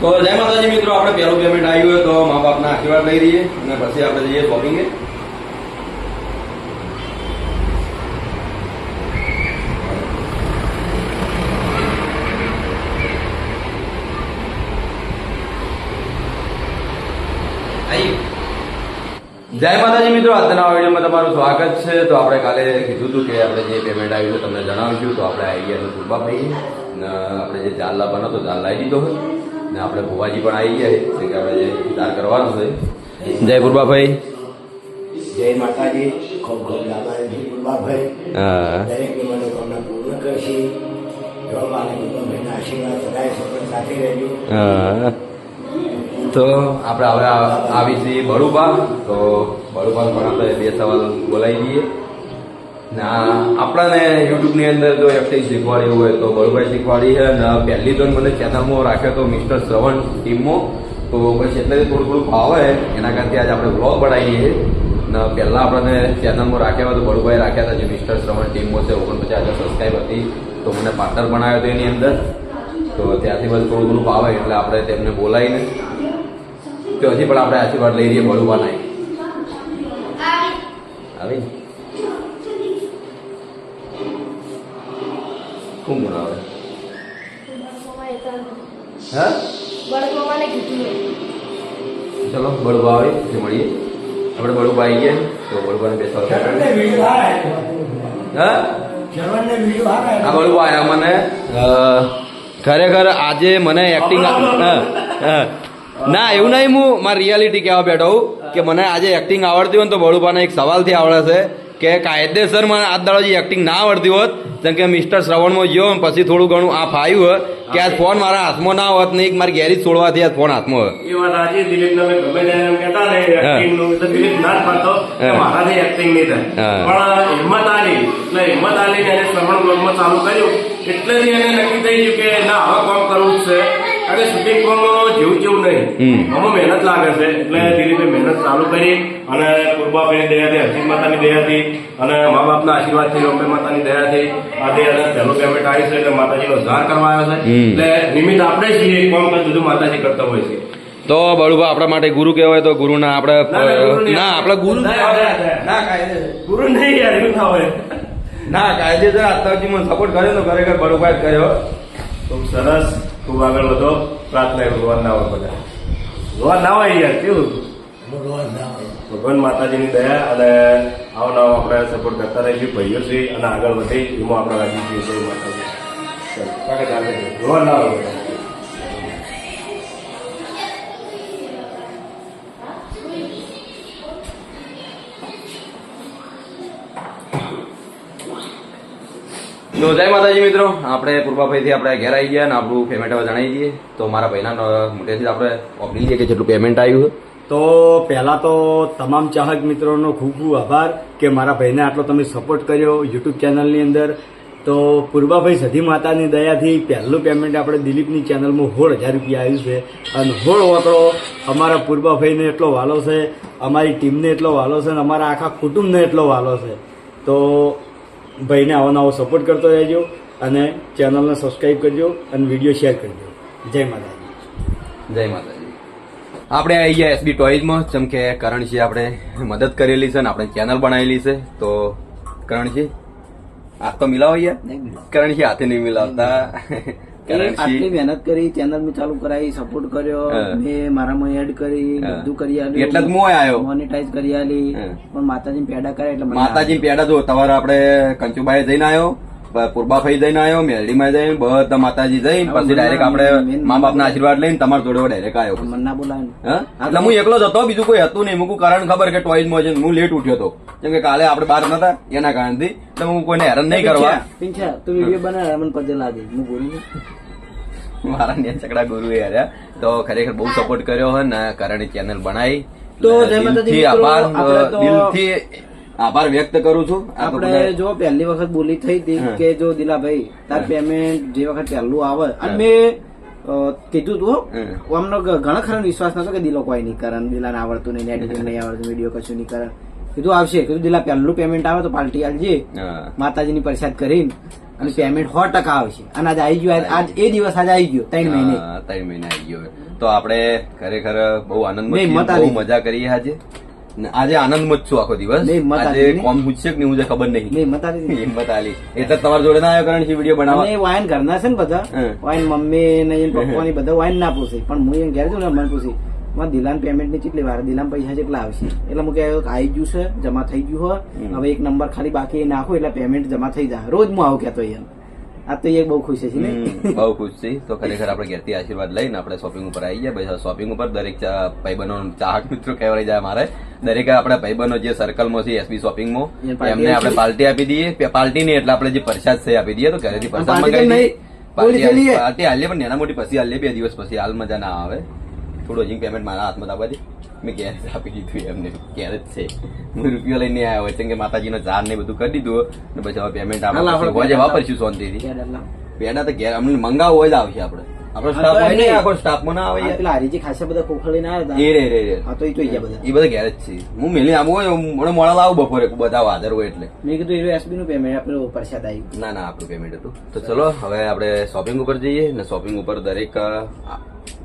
તો જય માતાજી મિત્રો આપણે પહેલું પેમેન્ટ આવ્યું હોય તો મા બાપના આશીર્વાદ લઈ રહીએ અને પછી આપણે જઈએ શોપિંગે જય માતાજી મિત્રો આજના વિડીયોમાં તમારું સ્વાગત છે. તો આપણે કાલે કીધું હતું કે આપણે જે પેમેન્ટ આવ્યું તમને જણાવીશું તો આપણે આવી ગયા તો સુરબાભાઈ ને આપણે જે જાલ લાવવાનો તો જાલ લાવી દીધો હોય ને આપણે ભુવાજી પણ આવી ગયા છે. કે આપણે જે ઉતાર કરવાનો છે. જય પૂર્વાભાઈ જય માતાજી. ખૂબ ખૂબ લાભાર્થી પૂર્વાભાઈ હા. દરેકની મનોકામના પૂર્ણ કરશે. એવા મારા પૂર્વાભાઈના આશીર્વાદ સદાય સફળ સાથે રહેજો. તો આપણે હવે આવી છીએ બળુબા તો બળુબા પણ આપણે બે સવાલ બોલાવી દઈએ. આપણને યુટ્યુબની અંદર જો એફટી શીખવાડ્યું હોય તો બળુભાઈ શીખવાડી છે ને પહેલી તો મને ચેનલમાં રાખ્યો તો મિસ્ટર શ્રવણ ટીમમાં તો પછી એટલે થોડું થોડું ભાવે. એના કારણથી આજે આપણે બ્લોગ બનાવીએ ને પહેલાં આપણને ચેનલમાં રાખ્યા હોય તો બળુભાઈ રાખ્યા હતા જે મિસ્ટર શ્રવણ ટીમમાં છે ઓગણપચાસ હજાર સબસ્ક્રાઈબ હતી. તો મને પાર્ટનર બનાવ્યો હતો એની અંદર. તો ત્યાંથી બસ થોડું થોડું ભાવે એટલે આપણે તેમને બોલાવીને તો હજી પણ આપણે આશીર્વાદ લઈ બળુબા નહીં આવી. હા? ચલો બળવા આવે પછી મળીએ. આપણે બળવા આવી ગયા તો બળુબાને બેસવા હા? આ મને. ખરેખર આજે મને એક્ટિંગ ના એવું નહીં હું મારી રિયાલિટી કહેવા બેઠો હું કે મને આજે એક્ટિંગ આવડતી હોય ને તો બળુપાને એક સવાલથી આવડે છે. કે કાયદેસર મને આ દાડો જે એક્ટિંગ ના આવડતી હોત જેમ કે મિસ્ટર શ્રવણમાં ગયો પછી થોડું ઘણું આ ફાયું હોય કે આ ફોન મારા હાથમાં ના હોત નહીં મારી ગેરેજ છોડવાથી આ ફોન હાથમાં હોય એ વાત આજે દિલીપ તમે ગમે ત્યારે એમ કહેતા ને એક્ટિંગનું તો દિલીપ ના પાડતો મારાથી એક્ટિંગ નહીં થાય. પણ હિંમત આલી એટલે હિંમત આલી એને શ્રવણ બ્લોગમાં ચાલુ કર્યું એટલેથી એને નક્કી થઈ ગયું કે ના હવે કામ કરવું છે? કારણ કે શૂટિંગ જેવું જેવું નહીં. આમાં મહેનત લાગે છે. એટલે ધીરે મહેનત ચાલુ કરી અને પૂર્વાભાઈની દયાથી હસીન માતાની દયાથી અને મા બાપના આશીર્વાદથી અંબે માતાની દયાથી આજે પહેલું પેમેન્ટ આવી છે એટલે માતાજીનો ધાર કરવા આવ્યો છે. એટલે નિમિત્ત આપણે છીએ કોમ કઈ બધું માતાજી કરતા હોય છે. તો બળુબા આપણા માટે ગુરુ કહેવાય તો ગુરુના ના, ગુરુ ના આપણે ગુરુ ના, ગુરુ નહીં યાર એવું ના હોય. ના કાયદેસર અત્યારથી મને સપોર્ટ કર્યો તો ખરેખર બળુભાઈ જ કર્યો. ખૂબ સરસ ખૂબ આગળ વધો. પ્રાર્થના ભગવાન ના હોય બધા. ભગવાન ના હોય યાર કેવું? ભગવાન ના હોય. ભગવાન માતાજીની દયા અને આવો નવો આપણે સપોર્ટ કરતા રહીશું ભાઈઓ છે અને આગળ વધી. એમાં આપણે રાજી છીએ માતાજી. ભગવાન ના હોય તો જય માતાજી મિત્રો. આપણે પૂર્વાભાઈથી આપણે ઘેર આવી ગયા અને આપણું પેમેન્ટ હવે જણાવી દઈએ. તો મારા ભાઈના મોટેથી આપણે ઓપનિંગ લઈએ કે જેટલું પેમેન્ટ આવ્યું તો પહેલાં તો તમામ ચાહક મિત્રોનો ખૂબ ખૂબ આભાર કે મારા ભાઈને આટલો તમે સપોર્ટ કર્યો યુટ્યુબ ચેનલની અંદર. તો પૂર્વાભાઈ સધી માતાની દયાથી પહેલું પેમેન્ટ આપણે દિલીપની ચેનલમાં હોળ હજાર રૂપિયા આવ્યું છે. અને હોળ વાકડો અમારા પૂર્વાભાઈને એટલો વાલો છે, અમારી ટીમને એટલો વાલો છે અને અમારા આખા કુટુંબને એટલો વાલો છે. તો ભાઈને આવો નવો સપોર્ટ કરતો રહેજો અને ચેનલને સબસ્ક્રાઈબ કરજો અને વીડિયો શેર કરજો. જય માતાજી. જય માતાજી. આપણે આવી ગયા એસબી ટોયઝમાં જેમ કે કરણજી આપણે મદદ કરેલી છે ને આપણે ચેનલ બનાવેલી છે. તો કરણજી હાથ તો મિલાવો યાર કરણજી હાથે નહીં મિલાવતા. આટલી મહેનત કરી ચેનલ મેં ચાલુ કરાવી સપોર્ટ કર્યો. મેં મારામાં એડ કરી બધું કરી આલી એટલે હું આવ્યો મોનેટાઈઝ કરી આલી. પણ માતાજી પેડા કરે એટલે માતાજી પેડા જો તમારે આપણે કંચુબાઈ જઈને આવ્યો પૂર્બાભાઈ જઈને આવ્યો મેરડીમાં જઈને બધા માતાજી જઈને પછી ડાયરેક્ટ આપણે મા બાપના આશીર્વાદ લઈને તમારા જોડે ડાયરેક્ટ આવ્યો મને ના. બોલાવે એટલે હું એકલો જ હતો બીજું કોઈ હતું નહીં. મૂકું કારણ ખબર કે ટોયઝમાં છે હું લેટ ઉઠ્યો હતો. કેમ કે કાલે આપણે બહાર નતા એના કારણથી. એટલે હું કોઈને હેરાન નહીં કરવા. પિંછા, તું વીડિયો બનાવે મને પજે લાગે. હું બોલું મારા ને ચકડા ગુરુ યાર તો ખરેખર બહુ સપોર્ટ કર્યો હોય ને કરણી ચેનલ બનાવી. તો દિલથી આભાર. દિલથી આભાર વ્યક્ત કરું છું. આપણે જો પહેલી વખત બોલી થઈ હતી કે જો દિલાભાઈ તાર પેમેન્ટ જે વખત પહેલું આવે અને મેં કીધું તું અમને ઘણા ખરા વિશ્વાસ નતો કે દિલો કોઈ નહીં કરે દિલાને આવડતું નહીં એડિટિંગ નહીં આવડતું વીડિયો કશું નહીં કરે કીધું આવશે કીધું દિલા પહેલું પેમેન્ટ આવે તો પાર્ટી આલજે માતાજીની પ્રસાદ કરીને અને પેમેન્ટ સો ટકા આવશે. અને આજ આવી ગયો આજ એ દિવસ આજે આવી ગયો ત્રણ મહિને. ત્રણ મહિના આવી ગયો. તો આપણે ખરેખર બહુ આનંદ બહુ મજા કરીએ આજે. આજે આનંદમાં જ છું આખો દિવસ. આજે કોમ પૂછશે કે હું ખબર નહીં. નહીં મતાડી હિંમત આલી. એટલે તમારા જોડે ના આવ્યો કારણ કે વીડિયો બનાવવા. અને વાયન ઘરના છે ને બધા. વાયન મમ્મી ને એન પપ્પા ની બધા વાયન ના પૂછે. પણ હું એમ ઘેર છું ને મને પૂછી મારા દિલાન પેમેન્ટની કેટલી વાર દિલાન પૈસા કેટલા આવશે? એટલે હું કે આવી ગયું છે જમા થઈ ગયું હોય. હવે એક નંબર ખાલી બાકી નાખો એટલે પેમેન્ટ જમા થઈ જાય. રોજ હું આવું કહેતો એમ આ તો એ બહુ ખુશ છે ને બહુ ખુશ છે. તો ખરેખર આપણે ઘેરથી આશીર્વાદ લઈને આપણે શોપિંગ ઉપર આવી ગયા. પછી શોપિંગ ઉપર દરેક ભાઈબંધો ચાહક મિત્રો કહેવાય જાય મારે દરેક આપણા ભાઈબંધો જે સર્કલમાં છે એસબી શોપિંગમાં એ એમને આપણે આપી? પાર્ટી આપી દઈએ. પાર્ટી નહીં એટલે આપણે જે પ્રસાદ છે આપી દઈએ. તો ઘરેથી પ્રસાદ મંગાવી. પાર્ટી હાલીએ પણ નાના મોટી પછી હાલીએ બે દિવસ પછી હાલ મજા ના આવે. થોડું હજી પેમેન્ટ મારા હાથમાં દાબા દે. મેં ગેસ આપી દીધું એમને. ક્યારે જ છે. હું રૂપિયો લઈને આવ્યો હોય છે કે માતાજીનો ઝાર ને બધું કરી દીધું ને પછી હવે પેમેન્ટ આપણે વાપરશું શાંતિથી. પેડા તો ઘેર અમને મંગાવવું હોય જ આવશે આપણે આપણો સ્ટાફ હોય. આખો સ્ટાફમાં ના આવે. પેલા હરીજી ખાસા બધા ખોખા લઈને આવ્યા એ રે રે રે. હા તો એ ગયા બધા. એ બધા ઘેર જ છે. હું મેલી આમ હોય મને મોડા લાવું બપોરે બધા હાજર હોય એટલે. મેં કીધું એ એસબી નું પેમેન્ટ આપણે પ્રસાદ આવ્યું ના ના આપણું પેમેન્ટ હતું. તો ચલો હવે આપણે શોપિંગ ઉપર જઈએ ને શોપિંગ ઉપર દરેક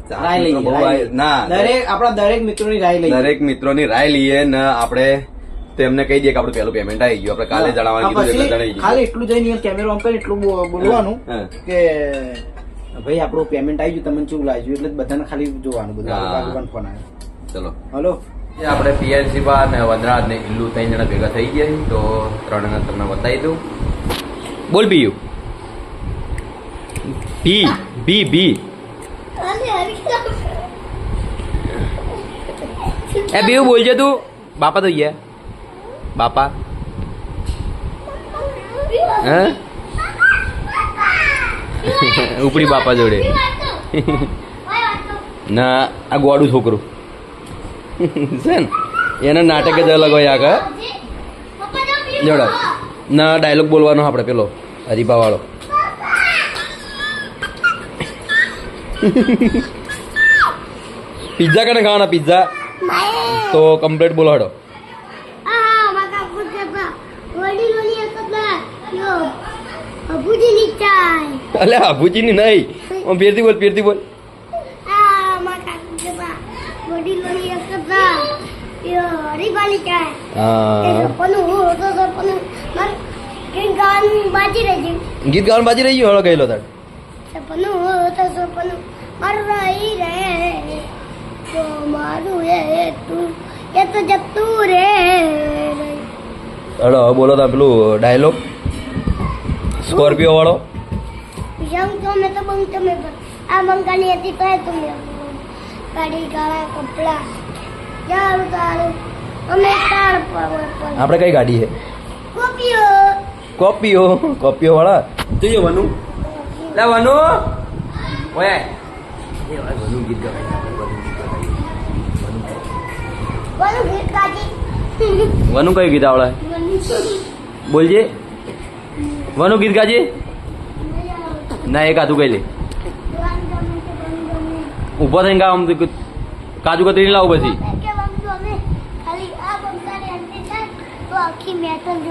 રાય લઈએ ના દરેક આપણા દરેક મિત્રોની રાય લઈએ. દરેક મિત્રોની રાય લઈએ ને આપણે તેમને કહી દઈએ કે આપણું પહેલું પેમેન્ટ આવી ગયું. આપણે કાલે જણાવવાનું કીધું એટલે જણાવી ખાલી એટલું જઈને કેમેરો ઓન કરી એટલું બોલવાનું કે ભાઈ આપણું પેમેન્ટ આવી ગયું તમને શું લાગ્યું? એટલે બધાને ખાલી જોવાનું બધું ફોન આવ્યો ચલો. હલો? આપણે પીએલસી બા ને વનરાજ ને ઇલ્લુ ત્રણ જણા ભેગા થઈ ગયા તો ત્રણ જણા તમને બતાવી દઉં. બોલ પીયુ બી બી બી. એ બીવું બોલજે તું. બાપા તો ગયા બાપા. હે? ઉપડી બાપા જોડે. ના, આ ગોડું છોકરું. છે ને? એના નાટક જ અલગ હોય આગળ જોડો. ના, ડાયલોગ બોલવાનો આપણે પેલો હરીફા વાળો પિઝા કને ખાવાના પિઝા? તો કમ્પ્લીટ બોલો હડો અલે આભુજીની નહીં. હું ફેરથી બોલ ફેરથી બોલ. રહી ગીત ગાવાનું બાજી રહી ગયું? હળો ગયેલો તાર. સપનું તો સપનું મરવાઈ રે રે. હળો હવે બોલો તા પેલું ડાયલોગ સ્કોર્પિયો વાળો. જમ તો મે તો બંગ તમે આ મંગાની હતી તો તમે કાઢી ગાળા કપડા. યાર તારું અમે તાર આપણે કઈ ગાડી છે કોપીઓ કોપીઓ કોપીઓ વાળા જોઈએ વનુ. લે વનુ. ઓય. એ વનુ ગીત ગવાય. વનુ કયું ગીત આવડે? બોલજે. વનુ ગીત ગાજે. ના એ કાતું કઈ લે. ઊભો થઈને ગાવ કાજુ કતરી લાવું પછી.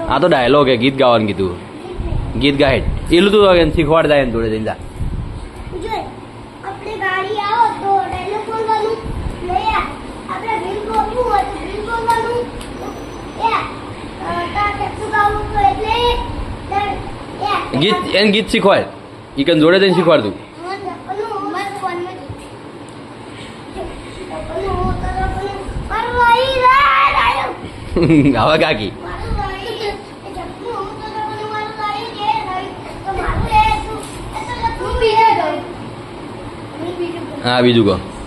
આ તો ડાયલોગ હે ગીત ગાવાનું કીધું. ગીત ગાય. એટલું તું શીખવાડ જાય જોડે જઈને જા જોઈ આપણે ગાડી આવો તો ડાયલોગ બોલવાનું લઈ આ આપણે બિલ બોલવું હોય તો બિલ બોલવાનું એ તા કેટલું ગાવું તો એટલે એ ગીત એને ગીત શીખવાડ ઈ કન જોડે જઈને શીખવાડ તું આવા કાકી હા બીજું કહો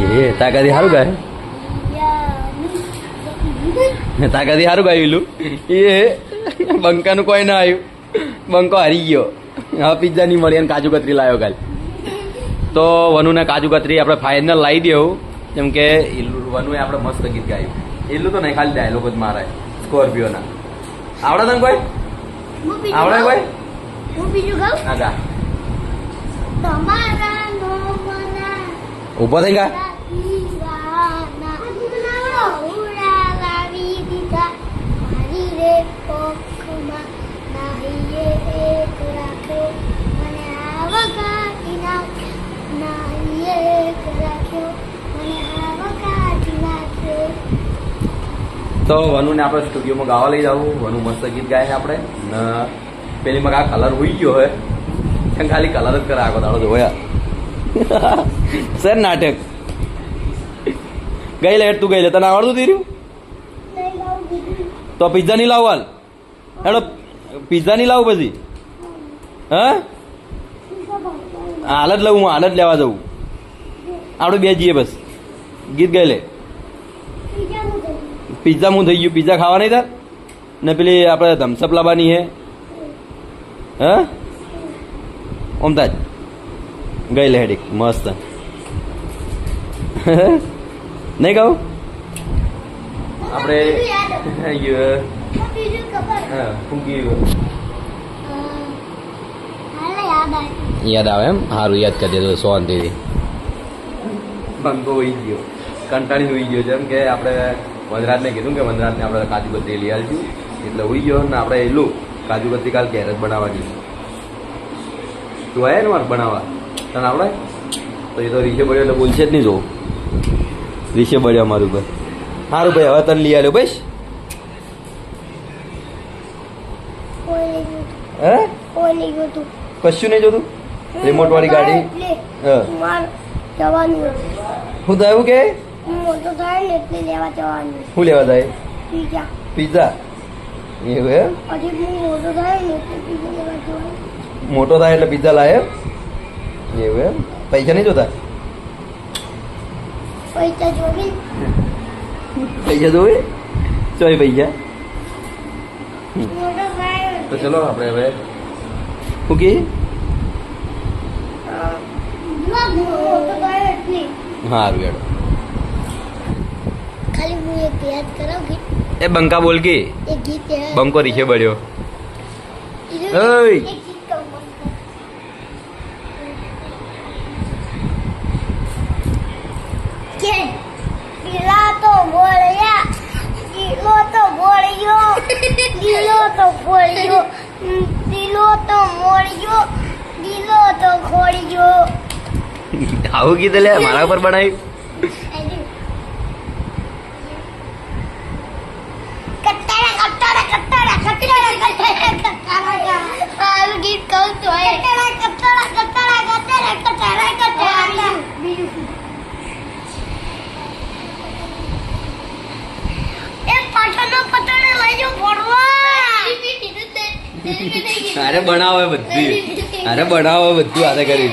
એ તાકાથી સારું ગાય. તાકાથી સારું ગાયેલું એ બંકાનું કોઈ ના આવ્યું. બંકો હારી ગયો. હવે પિઝા નહીં મળી અને કાજુ કતરી લાવ્યો કાલ. તો વનુને કાજુ કતરી આપણે ફાઇનલ લાવી દેવું. કેમ કે વનુએ આપણે મસ્ત ગીત ગાયું. એટલું તો નહીં ખાલી ડાયલોગ જ મારે સ્કોર્પિયોના. આવડે તને કોઈ? આવડે? કોઈ? હું બીજું ગાઉં? તમારા ઊભો થઈ ગયા તો વનુને આપણે સ્ટુડિયોમાં ગાવા લઈ જવું. વનુ મસ્ત ગીત ગાય છે આપણે. ને, પેલી માં આ કલર હોઈ ગયો હોય. ખાલી કલર જ કરે આખો દાડો જોયા સર નાટક. ગઈ લે તું ગઈ લે. તને આવડતું થઈ રહ્યું તો પિઝા નહીં લાવો હાલ? હેડો પિઝા નહીં લાવું પછી? હા? હાલ જ લઉં હું, હાલ જ લેવા જવું આપણે બે જઈએ બસ. ગીત ગઈ લે. પિઝા હું થઈ ગયું. પિઝા ખાવા નહીં તાર? ને પેલી આપણે ધમસપ લાવવાની હે. હા? ઓમતાજ. ગઈ લે મસ્ત. નહીં કહું? આપણે યાદ આવે એમ? સારું યાદ કરી દેજો શાંતિથી બંગો હોઈ ગયો. કંટાળી હોઈ ગયો જેમ કે આપણે વનરાજને કીધું કે વનરાજને આપણે કાજુ કતરી લઈ આવીશું એટલે હોઈ ગયો ને આપણે એલું કાજુ કતરી કાલ ઘેર જ બનાવવાની તું આવ્યા ને મારે બનાવવા? તને આવડે. તો એ તો રીશે બળ્યો એટલે બોલશે જ નહીં જો રીશે બળ્યો અમારું ભાઈ સારું ભાઈ હવે તને લઈ આવ્યો. હે? તું. કશું નહીં જોતું? રિમોટ વાળી ગાડી? હું. તો માર શું કે શું લેવા જાય? પીઝા. એવું મોટો થાય એટલે પીઝા લેવા એવું એમ પૈસા નહીં જોતા પૈસા જોવે પૈસા જોવે ચોય પૈસા તો ચલો આપણે હવે શું કી હારું હેડો ખાલી હું એક યાદ કરાવ ગીત એ બંકા બોલ કે બંકો રીખે બળ્યો ઓય. એક ગીત કહું મસ્ત. કે દિલા તો બોળ્યા દિલો તો બોળ્યો દિલો તો બોળ્યો દિલો તો મોળ્યો દિલો તો ખોળ્યો આવું કીધું લે, મારા ઉપર બનાવ્યું અરે બનાવે બધું. અરે બનાવે બધું આને કરી.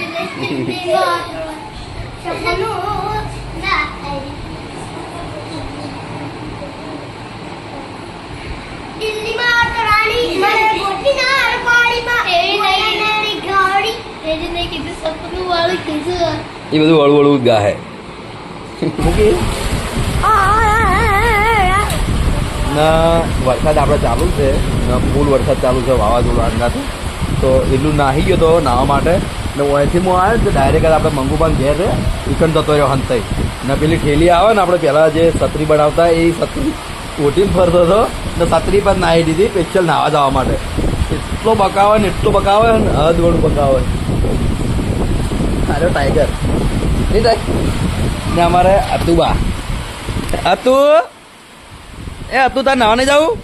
એ બધું વળું જ ગાહે મૂકી ના, વરસાદ આપણે ચાલુ છે. ને, ફૂલ વરસાદ ચાલુ છે, વાવાઝોડું અંગાથી તો એટલું નાહી ગયો તો નાહવા માટે. ને અહીંથી હું આવ્યો તો ડાયરેક્ટ આપણે મંગુબાન ઘેર છે ઇકન જતો રહ્યો હંતાઈ. ને પેલી ઠેલી આવે ને આપણે પહેલાં જે છત્રી બનાવતા એ છત્રી ઓટીને ફરતો હતો ને છત્રી પર નાહી દીધી સ્પેશિયલ નાહવા જવા માટે. એટલો બકાવે ને, એટલો બકાવે ને, હદ વડું બકાવે અરે ટાઈગર ને અમારે અતુબા. અતુ એ તું તાર નાવા નહીં જાવું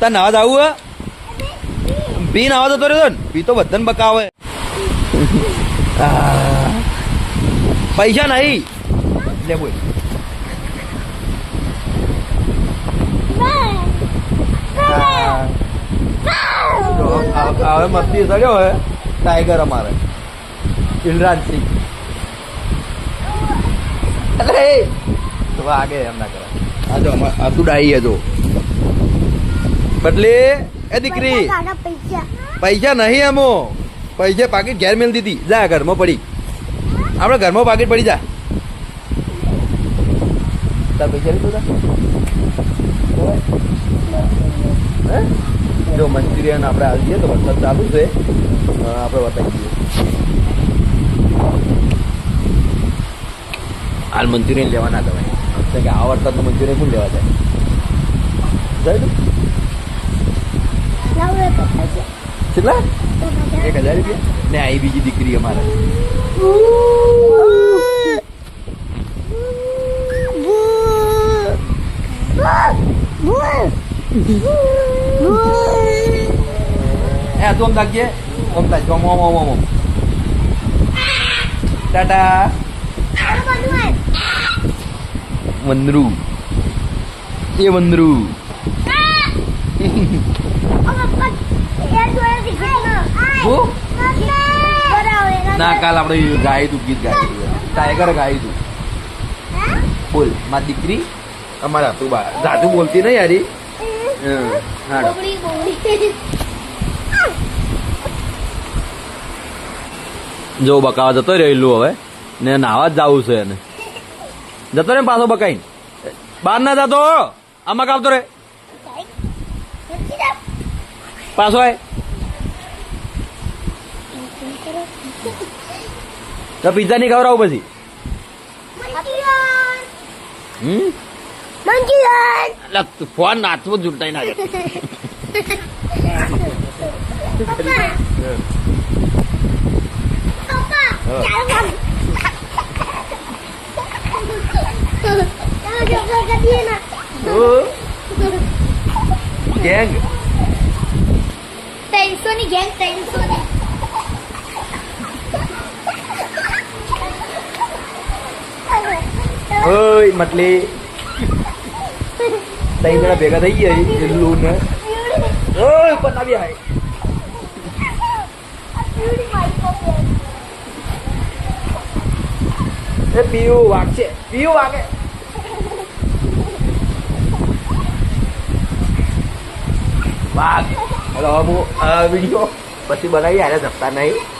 તાર નાવા જાવું હે? પી નાવા જતો રહ્યો ને. તો બધાને બકાવે. પૈસા નહીં. લે બોલ. હવે મસ્તી ચડ્યો હે ટાઈગર અમારે. ઇલરાજ સિંહ. અરે તો આગે એમ ના કરાય. આ તો આ તું ડાઈ હે બદલે એ દીકરી પૈસા. નહીં અમો પૈસા પાકીટ ઘેર મેલ દીધી. જા ઘરમાં પડી. આપણે ઘરમાં પાકીટ પડી જા. તાર પૈસા લીધું જો મંચુરિયન આપણે આવીએ તો વરસાદ ચાલુ છે. આપણે બતાવી દઈએ. હાલ મંચુરિયન લેવા ના કેમ કે આ વરસાદનું મંજૂરી કોણ લેવા જાય? જાય તું? કેટલા? એક હજાર. રૂપિયા? ને આવી બીજી દીકરી અમારે. એ તું ઓમ ઓમ ઓમ ટાટા. વંદરુ એ વંદરું ના કાલ આપણે ગાયું તું ગીત ગાયું ટાઈગર ગાયું તું બોલ મા દીકરી અમારા તું બા જાતું બોલતી નહીં યારી હાડો જો બકાવા જતો રહેલું હવે ને નાવા જ જવું છે એને જતો રે પાછો બકાઈ બહાર ના જતો આમાં કાવતો રે? પાછો આય. તો પિઝા નહીં ખવડાવું પછી? હમ? ફોન નાચવો ઝૂંટાઈ ના જાય. પપ્પા હા. ચાલો ચાલો ચાલો કરીએ ના ઓ, ગેંગ? ત્રણસો ની ગેંગ ત્રણસો ની ઓય મટલી. જણા ભેગા થઈ ગયા એલ્લું ને ઓય પતાવી આય એ પીયું વાગશે. પીયું વાગે. વાગ. હેલો હું વીડિયો પછી બનાવી આને જપતા નહીં.